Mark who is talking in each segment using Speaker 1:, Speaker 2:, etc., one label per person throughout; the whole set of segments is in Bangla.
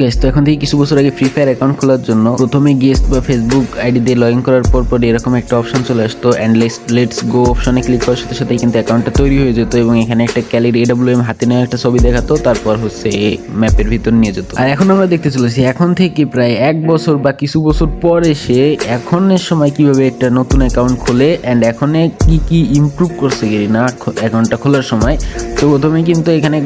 Speaker 1: গ্যাস তো এখন থেকে কিছু বছর আগে ফ্রি ফায়ার অ্যাকাউন্ট খোলার জন্য প্রথমে গেস্ট বা ফেসবুক আইডি দিয়ে লগ ইন করার পর পর এরকম একটা অপশন চলে আসতো অ্যান্ড লেটস গো অপশনে ক্লিক করার সাথে সাথে কিন্তু অ্যাকাউন্টটা তৈরি হয়ে যেত এবং এখানে একটা ক্যালির এডাব্লিউ এম হাতে নেওয়া একটা ছবি দেখাতো, তারপর হচ্ছে ম্যাপের ভিতর নিয়ে যেত। আর এখন আমরা দেখতে চলেছি, এখন থেকে প্রায় এক বছর বা কিছু বছর পর এসে এখনের সময় কীভাবে একটা নতুন অ্যাকাউন্ট খোলে অ্যান্ড এখনে কি কি ইমপ্রুভ করছে না অ্যাকাউন্টটা খোলার সময়। তো প্রথমে কিন্তু এখানে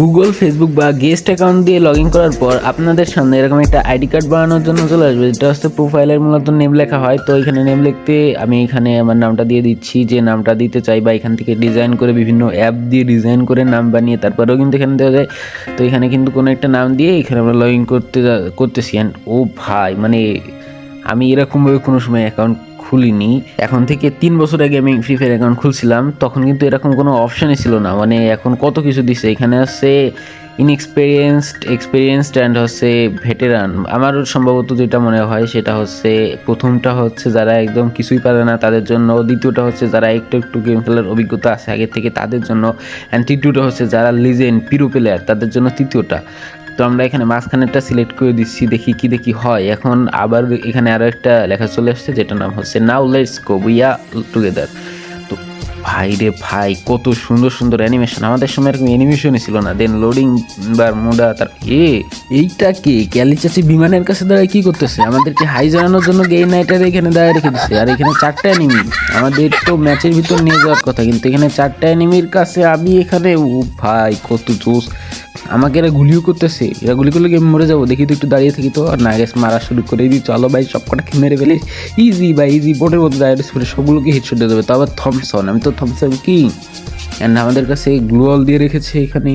Speaker 1: গুগল ফেসবুক বা গেস্ট অ্যাকাউন্ট দিয়ে লগ ইন করার পর আপনাদের সামনে এরকম একটা আইডি কার্ড বানানোর জন্য চলে আসবে। যেটা হচ্ছে প্রোফাইলের মূলত নেম লেখা হয়। তো এখানে নেম লিখতে আমি এখানে আমার নামটা দিয়ে দিচ্ছি। যে নামটা দিতে চাই বা এখান থেকে ডিজাইন করে বিভিন্ন অ্যাপ দিয়ে ডিজাইন করে নাম বানিয়ে তারপরেও কিন্তু এখানে দেওয়া যায়। তো এখানে কিন্তু কোনো একটা নাম দিয়ে এখানে আমরা লগ ইন করতে করতেছি। অ্যান্ড ও ভাই মানে আমি এরকমভাবে কোনো সময় অ্যাকাউন্ট খুলিনি। এখন থেকে তিন বছর আগে আমি ফ্রি ফায়ার অ্যাকাউন্ট খুলছিলাম, তখন কিন্তু এরকম কোনো অপশানই ছিল না। মানে এখন কত কিছু দিছে, এখানে আছে ইনএক্সপিরিয়েন্সড এক্সপিরিয়েন্সড অ্যান্ড হচ্ছে ভেটেরান আমার সম্ভবত যেটা মনে হয় সেটা হচ্ছে প্রথমটা হচ্ছে যারা একদম কিছুই পারে না তাদের জন্য, দ্বিতীয়টা হচ্ছে যারা একটু একটু গেম খেলার অভিজ্ঞতা আছে আগে থেকে তাদের জন্য অ্যান্ড তৃতীয়টা হচ্ছে যারা লিজেন্ড পিরো প্লেয়ার তাদের জন্য তৃতীয়টা। তো আমরা এখানে মাঝখানেরটা সিলেক্ট করে দিচ্ছি, দেখি কি দেখি হয়। এখন আবার এখানে আরও একটা লেখা চলে আসছে যেটার নাম হচ্ছে নাও লেটস গো উইয়া টুগেদার তো ভাই রে ভাই, কত সুন্দর সুন্দর অ্যানিমেশন আমাদের সময় এরকম অ্যানিমেশনই ছিল না। দেন লোডিং বার মুডা, তার এ, এইটা কি? ক্যালি চাচি বিমানের কাছে দাঁড়ায় কি করতেছে? আমাদেরকে হাই জানানোর জন্য গেই নাইটার এখানে দাঁড়িয়ে রেখে দিচ্ছে আর এখানে চারটা অ্যানিমি আমাদের তো ম্যাচের ভিতর নিয়ে যাওয়ার কথা, কিন্তু এখানে চারটা অ্যানিমির কাছে আমি এখানে ও ভাই, কত জোস আমাকে এরা গুলিও করতেছে। এরা গুলি করলে গেম মরে যাব। দেখি তো একটু দাঁড়িয়ে থাকি তো। আর না গেছে মারা শুরু করে দিই। চলো ভাই সব কটাকে মেরে ফেলি। ইজি ভাই ইজি বোটের মতো দাঁড়িয়ে করে সবগুলোকে হেড শুটে দেবে। তো আবার থমসন আমি তো থমসন কি? অ্যান্ড আমাদের কাছে গ্লোয়াল দিয়ে রেখেছে এখানে।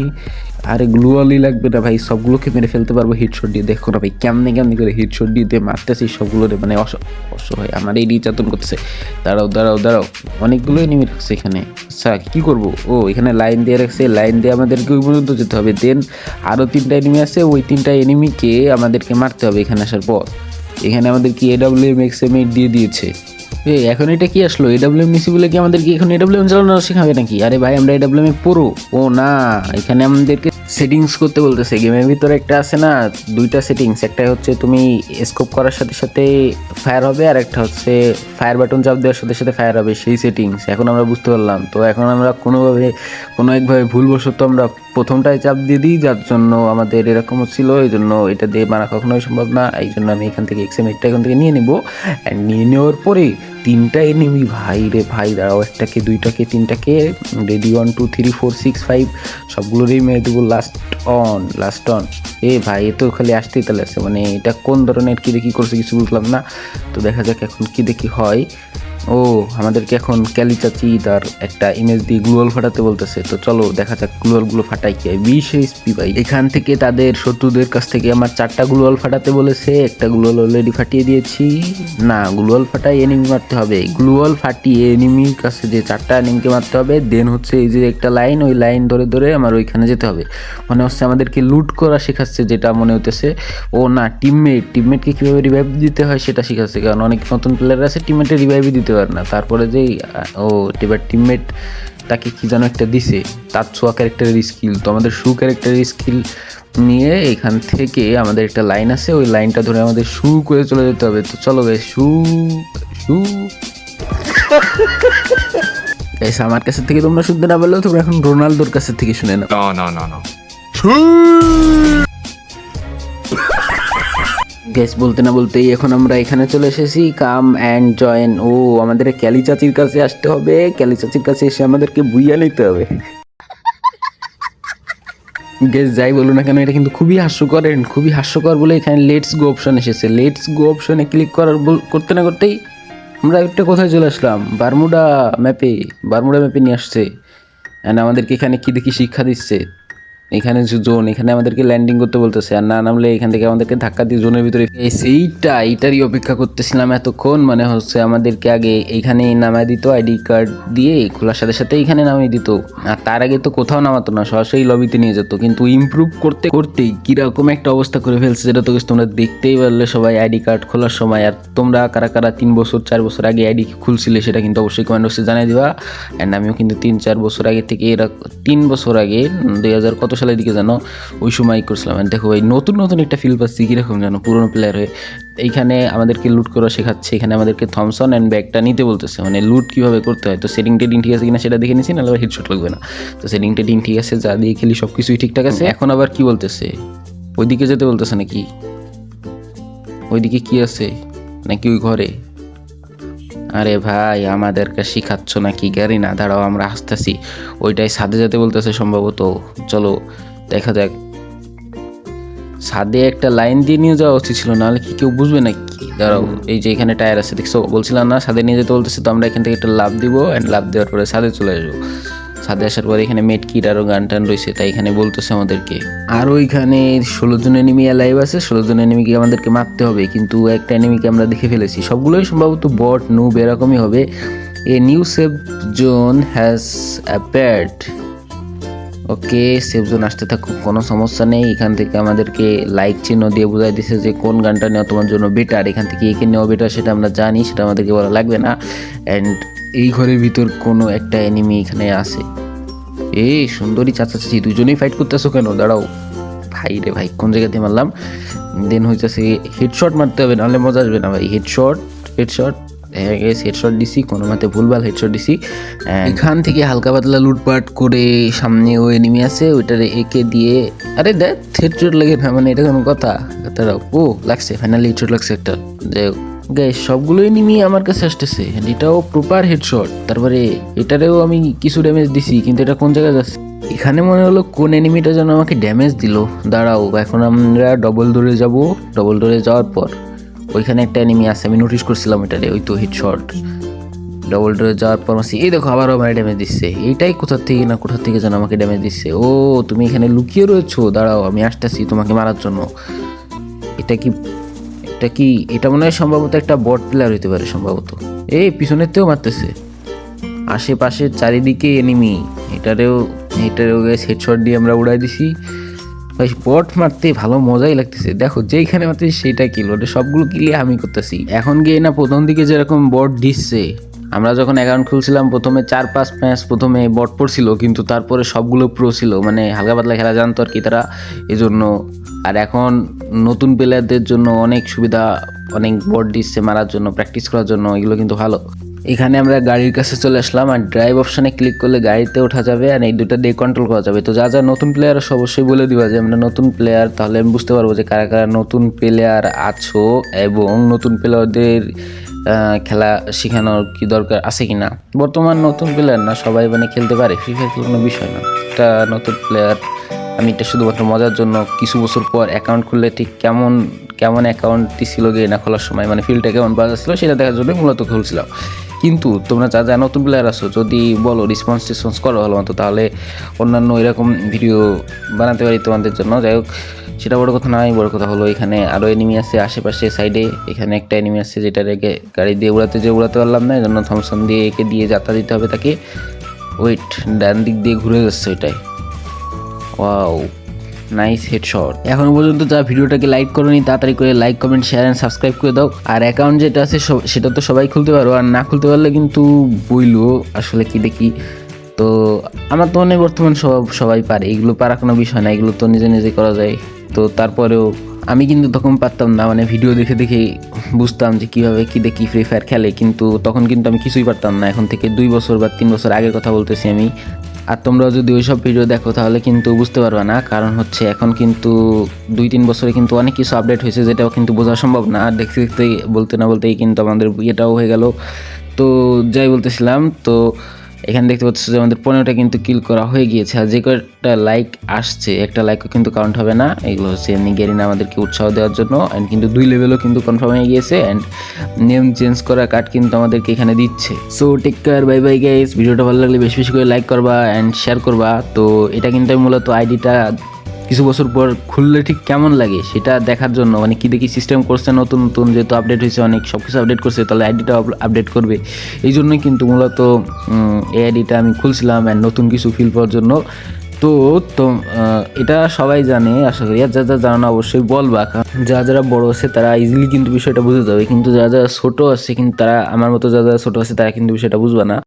Speaker 1: আরে গ্লুয়ালই লাগবে না ভাই, সবগুলোকে মেরে ফেলতে পারব হিটশট দিয়ে। দেখো না ভাই, কেমনে কেমনি করে হিটশট দিয়ে মারতেছি সবগুলোরে মানে অস অসহায় আমার এই নির্যাতন করতেছে। দাঁড়াও দাঁড়াও দাঁড়াও, অনেকগুলো এনিমি রাখছে এখানে। আচ্ছা কি করব? ও, এখানে লাইন দিয়ে রাখছে লাইন দিয়ে আমাদেরকে ওই পর্যন্ত যেতে হবে। দেন আরও তিনটা এনিমি আছে, ওই তিনটা এনিমিকে আমাদেরকে মারতে হবে এখানে আসার পর। এখানে আমাদের কি এডাব্লিউ এম এক্স এম দিয়ে দিয়েছে। এ এখন এটা কি আসলো? এডাব্লিউএম নিসি বলে কি আমাদেরকে এখন এডাব্লিউএম চালানো শেখাবে নাকি? আরে ভাই, আমরা এডাব্লিউএম পুরো। ও না, এখানে আমাদেরকে সেটিংস করতে বলতেছে গেমের ভিতরে একটা আছে না, দুইটা সেটিংস একটা হচ্ছে তুমি স্কোপ করার সাথে সাথে ফায়ার হবে, আর একটা হচ্ছে ফায়ার বাটন চাপ দেওয়ার সাথে সাথে ফায়ার হবে সেই সেটিংস এখন আমরা বুঝতে পারলাম। তো এখন আমরা কোনোভাবে, কোনো একভাবে ভুলবশত আমরা প্রথমটায় চাপ দিয়ে দিই, যার জন্য আমাদের এরকম হচ্ছিল এই জন্য এটা দিয়ে মারা কখনোই সম্ভব না, এই জন্য আমি এখান থেকে এক্সএমএটটা এখান থেকে নিয়ে নেব অ্যান্ড নিয়ে নেওয়ার পরে তিনটা এনিমি ভাই রে ভাই, দাঁড়াও, একটাকে, দুইটাকে, তিনটাকে ready one two three four six five সবগুলোরই মেরে দেবো লাস্ট অন লাস্ট অন এ ভাই, এ তো খালি আসতেই তাহলে আছে মানে এটা কোন ধরনের কী দেখি করছে কিছু বুঝলাম না। তো দেখা যাক এখন কী দেখি হয়। ও, আমাদেরকে এখন ক্যালি চাচি তার একটা ইমেজ দিয়ে গ্লোয়াল ফাটাতে বলতেছে। তো চলো, দেখা যাক গ্লোয়ালগুলো ফাটাই কি। বিশ এইচপি ভাই, এখান থেকে তাদের শত্রুদের কাছ থেকে আমার চারটা গ্লোয়াল ফাটাতে বলেছে। একটা গ্লোয়াল অলরেডি ফাটিয়ে দিয়েছি। না, গ্লোয়াল ফাটাই এনিমি মারতে হবে। গ্লোয়াল ফাটিয়ে এনিমির কাছে যে চারটা এনিমিকে মারতে হবে দেন হচ্ছে এই যে একটা লাইন ওই লাইন ধরে ধরে আমার ওইখানে যেতে হবে। মনে হচ্ছে আমাদেরকে লুট করা শেখাচ্ছে যেটা মনে হতেছে ও না টিমমেট টিমমেটকে কীভাবে রিভাইভ দিতে হয় সেটা শেখাচ্ছে। কারণ অনেক নতুন প্লেয়ার আছে টিমমেটে রিভাইভ দিতে পারে না। তারপরে যেই ও এবার টিমমেট তাকে কি যেন একটা দিছে তার ছোয়া ক্যারেক্টারের স্কিল তো আমাদের শু ক্যারেক্টারের স্কিল নিয়ে এখান থেকে আমাদের একটা লাইন আছে ওই লাইনটা ধরে আমাদের শু করে চলে যেতে হবে। তো চলো গে শু শু আমার কাছে থেকে তোমরা শুনতে না পারলেও তোমরা এখন রোনালদোর কাছে থেকে শুনে নাও।
Speaker 2: না না না no.
Speaker 1: গ্যাস বলতে না বলতেই এখন আমরা এখানে চলে এসেছি। কাম অ্যান্ড জয়েন ও, আমাদের ক্যালি চাচির কাছে আসতে হবে। ক্যালি চাচির কাছে এসে আমাদেরকে বুইয়া নিতে হবে। গ্যাস যাই বলুন না কেন, এটা কিন্তু খুবই হাস্যকর and খুবই হাস্যকর বলে এখানে লেটস গো অপশন এসেছে। লেটস গো অপশনে ক্লিক করার বল- করতে না করতেই আমরা একটা কোথায় চলে আসলাম? বারমুডা ম্যাপে বারমুডা ম্যাপে নিয়ে আসছে। অ্যান্ড আমাদেরকে এখানে কি দেখি শিক্ষা দিচ্ছে? এখানে যে জোন এখানে আমাদেরকে ল্যান্ডিং করতে বলতেছে। আর না নামলে এখান থেকে আমাদেরকে ধাক্কা দিয়ে জোনের ভিতরে সেইটা এইটারই অপেক্ষা করতেছিলাম এতক্ষণ। মানে হচ্ছে আমাদেরকে আগে এইখানে নামায় দিত আইডি কার্ড দিয়ে, খোলার সাথে সাথে এইখানে নামিয়ে দিত। আর তার আগে তো কোথাও নামাতো না, সরাসরি লবিতে নিয়ে যেত। কিন্তু ইমপ্রুভ করতে করতেই কীরকম একটা অবস্থা করে ফেলছে যেটা তো তোমরা দেখতেই পারলে সবাই আইডি কার্ড খোলার সময়। আর তোমরা কারা কারা তিন বছর, চার বছর আগে আইডি খুলছিলে সেটা কিন্তু অবশ্যই কমেন্ট বক্সে জানিয়ে দিবা। অ্যান্ড আমিও কিন্তু তিন, চার বছর আগে থেকে এরা, তিন বছর আগে দুই হাজার কত সালের দিকে যেন ওই সময় করছিলাম। আর দেখো ভাই নতুন নতুন একটা ফিল পাচ্ছি কীরকম যেন পুরোনো প্লেয়ার হয়ে। এইখানে আমাদেরকে লুট করা শেখাচ্ছে এখানে আমাদেরকে থমসন অ্যান্ড ব্যাগটা নিতে বলতেছে। মানে লুট কীভাবে করতে হয়? তো সেটিং টেডিং ঠিক আছে কিনা সেটা দেখে নিছি নাহলে হেডশট লাগবে না। তো সেটিং টেটিং ঠিক আছে যা দিয়ে খেলি সব কিছুই ঠিকঠাক আছে। এখন আবার কি বলতেছে? ওইদিকে যেতে বলতেছে নাকি? ওইদিকে কি আছে? নাকি ওই ঘরে? আরে ভাই, আমাদেরকে শিখাচ্ছ নাকি? গাড়ি না, দাঁড়াও, আমরা আসতেছি ওইটাই সাদে যেতে বলতেছে সম্ভবত। চলো, দেখা যাক। সাদে একটা লাইন দিয়ে নিয়ে যাওয়া উচিত ছিল, নাহলে কি কেউ বুঝবে না কি দাঁড়াও, এই যে এখানে টায়ার আছে, দেখছ? বলছিলাম না সাদে নিয়ে যেতে বলতেছে, তো আমরা এখান থেকে একটা লাভ দিব অ্যান্ড লাভ দেওয়ার পরে সাদে চলে আসব। সাদে আসার পরে এখানে মেট কিট আরও গান টান রয়েছে, তাই এখানে বলতেছে আমাদেরকে। আর ওইখানে ষোলো জন এনিমি লাইভ আছে, ষোলো জন এনিমিকে আমাদেরকে মারতে হবে, কিন্তু একটা এনিমিকে আমরা দেখে ফেলেছি। সবগুলোই সম্ভবত বট নুব এরকমই হবে। A new safe zone has appeared okay safe zone আসতে থাকুক, কোনো সমস্যা নেই। এখান থেকে আমাদেরকে লাইক চিহ্ন দিয়ে বোঝাই দিছে যে কোন গানটা নেওয়া তোমার জন্য বেটার এখান থেকে একে নেওয়া বেটার সেটা আমরা জানি, সেটা আমাদেরকে বলা লাগবে না। অ্যান্ড এই ঘরের ভিতর কোনো একটা এনিমি এখানে আছে। এই সুন্দরী চাচা চাচি দুজনেই ফাইট করতেছো কেন? দাঁড়াও। ভাই রে ভাই কোন জায়গাতে মারলাম? দেন হইতেছে হেডশট মারতে হবে নাহলে মজা আসবে না ভাই। হেডশট হেডশট হ্যাঁ গেস হেডশট দিছি কোনো মতে ভুলভাল হেডশট দিছি। এখান থেকে হালকা পাতলা লুটপাট করে সামনে ও এনিমি আছে ওইটারে একে দিয়ে আরে দেখ হেডশট লাগে না মানে এটা কোনো কথা। দাঁড়াও। ও লাগছে ফাইনালি হেডশট লাগছে একটা। যাই হোক। গাইস সবগুলো এনিমি আমার কাছে আসতেছে এটাও প্রপার হেডশট তারপরে এটারেও আমি কিছু ড্যামেজ দিছি, কিন্তু এটা কোন জায়গায় যাচ্ছে? এখানে মনে হলো কোন এনিমিটা যেন আমাকে ড্যামেজ দিল। দাঁড়াও, এখন আমরা ডবল দৌড়ে যাব। ডবল দৌড়ে যাওয়ার পর ওইখানে একটা এনিমি আছে, আমি নোটিস করছিলাম এটারে, ওই তো হেডশট ডবল ডোরে যাওয়ার পর মাসি এই দেখো, আবারও আমার ড্যামেজ দিচ্ছে। এইটাই কোথার থেকে না কোথার থেকে যেন আমাকে ড্যামেজ দিচ্ছে? ও, তুমি এখানে লুকিয়ে রয়েছো, দাঁড়াও, আমি আসতেছি তোমাকে মারার জন্য। এটা কি এটা কি, এটা মনে হয় সম্ভবত একটা বট প্লেয়ার হইতে পারে সম্ভবত। এই, পিছনের তেও মারতেছে। আশেপাশে চারিদিকে এনিমি এটারেও এটারেও হেডশট দিয়ে আমরা উড়াই দিছি। ভাই বট মারতে ভালো মজাই লাগতেছে। দেখো, যেইখানে মারতেছি সেইটা কিল ওটা সবগুলো কিলে আমি করতেছি। এখন গিয়ে না প্রথম দিকে যেরকম বট দিচ্ছে, আমরা যখন অ্যাকাউন্ট খুলছিলাম, প্রথমে চার পাঁচ ম্যাচ প্রথমে বট পড়ছিল, কিন্তু তারপরে সবগুলো প্রো ছিল। মানে হালকা পাতলা খেলা জানতো আর কি তারা। এজন্য আর এখন নতুন প্লেয়ারদের জন্য অনেক সুবিধা, অনেক বট দিচ্ছে মারার জন্য প্র্যাকটিস করার জন্য, এগুলো কিন্তু ভালো। এখানে আমরা গাড়ির কাছে চলে আসলাম আর ড্রাইভ অপশানে ক্লিক করলে গাড়িতে ওঠা যাবে আর এই দুটো দিয়ে কন্ট্রোল করা যাবে। তো যা যা নতুন প্লেয়ার অবশ্যই বলে দিবা যে আমরা নতুন প্লেয়ার তাহলে আমি বুঝতে পারব যে কারা কারা নতুন প্লেয়ার আছো এবং নতুন প্লেয়ারদের খেলা শেখানোর কি দরকার আছে কি না বর্তমান নতুন প্লেয়ার না, সবাই মানে খেলতে পারে। ফ্রি ফায়ার কোনো বিষয় না। একটা নতুন প্লেয়ার আমি এটা শুধুমাত্র মজার জন্য কিছু বছর পর অ্যাকাউন্ট খুললে ঠিক কেমন কেমন অ্যাকাউন্টটি ছিল গিয়ে না খোলার সময় মানে ফিল্ডটা কেমন বাজার ছিল সেটা দেখার জন্য মূলত খুলছিলাম। কিন্তু তোমরা যা যা নতুন প্লেয়ার আছো, যদি বলো রেসপন্স টেসপন্স করো ভালো মতো, তাহলে অন্যান্য এরকম ভিডিও বানাতে পারি তোমাদের জন্য। যাই হোক, সেটা বড় কথা নয় বড় কথা হলো এখানে আরও এনিমি আছে আশেপাশে সাইডে এখানে একটা এনিমি আছে যেটা রেখে গাড়ি দিয়ে উড়াতে যে উড়াতে পারলাম না জন্য থমসন দিয়ে একে দিয়ে যাত্রা দিতে হবে তাকে। ওয়েট ডান দিক দিয়ে ঘুরে যাচ্ছে ওইটাই ওয়াও নাইস হেডশট এখনও পর্যন্ত যা ভিডিওটাকে লাইক করোনি, তাড়াতাড়ি করে like comment share and subscribe করে দাও। আর অ্যাকাউন্ট যেটা আছে সেটা তো সবাই খুলতে পারো। আর না খুলতে পারলে কিন্তু বইলো আসলে কি দেখি। তো আমার তো মনে বর্তমান সব সবাই পারে। এগুলো পারা কোনো বিষয় না, এগুলো তো নিজে নিজে করা যায়। তো তারপরেও আমি কিন্তু তখন পারতাম না মানে ভিডিও দেখে দেখে বুঝতাম যে কীভাবে কী দেখি ফ্রি ফায়ার খেলে। কিন্তু তখন কিন্তু আমি কিছুই পারতাম না। এখন থেকে দুই বছর বা তিন বছর আগের কথা বলতেছি আমি। আর তোমরাও যদি ওইসব ভিডিও দেখো, তাহলে কিন্তু বুঝতে পারবে না। কারণ হচ্ছে এখন কিন্তু দুই তিন বছরে কিন্তু অনেক কিছু আপডেট হয়েছে যেটাও কিন্তু বোঝা সম্ভব না। আর দেখতে দেখতে বলতে না বলতেই কিন্তু আমাদের ইয়েটাও হয়ে গেল। তো যাই বলতেছিলাম, তো এখানে দেখতে পাচ্ছ যে আমাদের পনেরোটা কিন্তু কিল করা হয়ে গিয়েছে, আর যে কয়েকটা লাইক আসছে, একটা লাইকও কিন্তু কাউন্ট হবে না। এগুলো হচ্ছে এমনি গেরিনা আমাদেরকে উৎসাহ দেওয়ার জন্য অ্যান্ড কিন্তু দুই লেভেলও কিন্তু কনফার্ম হয়ে গিয়েছে অ্যান্ড নেম চেঞ্জ করা কার্ড কিন্তু আমাদেরকে এখানে দিচ্ছে। So take care bye bye guys ভিডিওটা ভালো লাগলে বেশি বেশি করে লাইক করবা অ্যান্ড শেয়ার করবা। তো এটা কিন্তু আমি মূলত আইডিটা কিছু বছর পর খুললে ঠিক কেমন লাগে সেটা দেখার জন্য? মানে কি দেখি সিস্টেম করছে, নতুন নতুন, যেহেতু আপডেট হয়েছে, অনেক সব কিছু আপডেট করছে, তাহলে আইডিটা আপডেট করবে। এই জন্যই কিন্তু মূলত এই আইডিটা আমি খুলছিলাম অ্যান্ড নতুন কিছু ফিল পাওয়ার জন্য। তো তো এটা সবাই জানে, আশা করি। যা যা জানো, অবশ্যই বলবা। যারা যারা বড় আছে, তারা ইজিলি কিন্তু বিষয়টা বুঝে যাবে। কিন্তু যারা যারা ছোট আছে, কিন্তু তারা, আমার মতো যারা যারা ছোট আছে, তারা কিন্তু বিষয়টা বুঝবে না।